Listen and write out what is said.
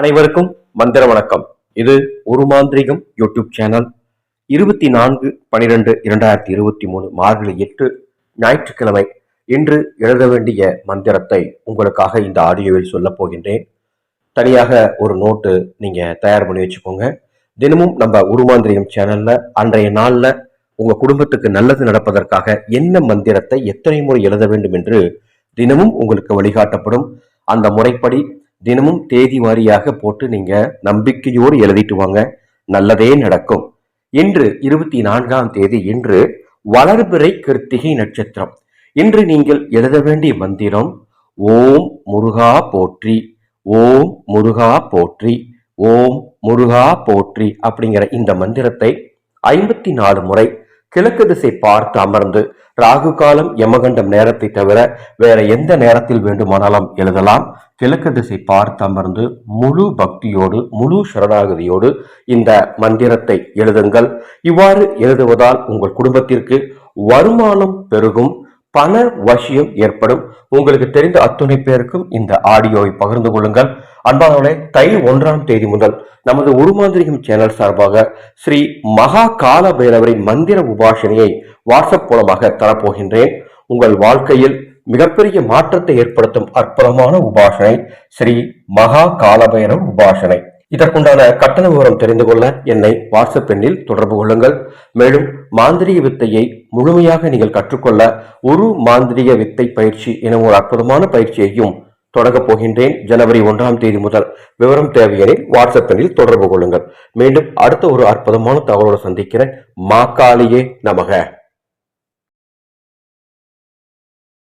அனைவருக்கும் மந்திர வணக்கம். இது ஒரு மாந்திரிகம் யூடியூப் சேனல். இருபத்தி நான்கு பனிரெண்டு இரண்டாயிரத்தி இருபத்தி மூணு மார்கழி எட்டு ஞாயிற்றுக்கிழமை இன்று எழுத வேண்டிய மந்திரத்தை உங்களுக்காக இந்த ஆடியோவில் சொல்லப் போகின்றேன். தனியாக ஒரு நோட்டு நீங்க தயார் பண்ணி வச்சுக்கோங்க. தினமும் நம்ம உருமாந்திரிகம் சேனல்ல அன்றைய நாள்ல உங்க குடும்பத்துக்கு நல்லது நடப்பதற்காக என்ன மந்திரத்தை எத்தனை முறை எழுத வேண்டும் என்று தினமும் உங்களுக்கு வழிகாட்டப்படும். அந்த முறைப்படி தினமும் தேதி வாரியாக போட்டு நீங்க நம்பிக்கையோடு எழுதிட்டு வாங்க. நல்லதே நடக்கும். இன்று இருபத்தி நான்காம் தேதி இன்று வளர்பிறை கிருத்திகை நட்சத்திரம். இன்று நீங்கள் எழுத வேண்டிய மந்திரம் ஓம் முருகா போற்றி ஓம் முருகா போற்றி ஓம் முருகா போற்றி அப்படிங்கிற இந்த மந்திரத்தை ஐம்பத்தி நாலு முறை கிழக்கு திசை பார்த்து அமர்ந்து ராகு காலம் யமகண்டம் நேரத்தை தவிர வேற எந்த நேரத்தில் வேண்டுமானாலும் எழுதலாம். கிழக்கு திசை பார்த்து அமர்ந்து முழு பக்தியோடு முழு சரணாகதியோடு இந்த மந்திரத்தை எழுதுங்கள். இவ்வாறு எழுதுவதால் உங்கள் குடும்பத்திற்கு வருமானம் பெருகும் பண வசியம் ஏற்படும். உங்களுக்கு தெரிந்த அத்துணை பேருக்கும் இந்த ஆடியோவை பகிர்ந்து கொள்ளுங்கள். அன்பானவர்களே தை ஒன்றாம் தேதி முதல் நமது உருமாந்திரிகம் சேனல் சார்பாக ஸ்ரீ மகா கால பைரவரின் மந்திர உபாசனையை வாட்ஸ்அப் மூலமாக தரப்போகின்றேன். உங்கள் வாழ்க்கையில் மிகப்பெரிய மாற்றத்தை ஏற்படுத்தும் அற்புதமான உபாசனை ஸ்ரீ மகா காலபைரவ் உபாசனை. இதற்குண்டான கட்டண விவரம் தெரிந்து கொள்ள என்னை வாட்ஸ்அப் எண்ணில் தொடர்பு கொள்ளுங்கள். மேலும் மாந்திரிக வித்தையை முழுமையாக நீங்கள் கற்றுக்கொள்ள ஒரு மாந்திரிக வித்தை பயிற்சி என ஒரு அற்புதமான பயிற்சியையும் தொடங்கப் போகின்றேன் ஜனவரி ஒன்றாம் தேதி முதல். விவரம் தேவையெனில் வாட்ஸ்அப் எண்ணில் தொடர்பு கொள்ளுங்கள். மீண்டும் அடுத்த ஒரு அற்புதமான தகவலோடு சந்திக்கிறேன். மாக்காளியே நமக.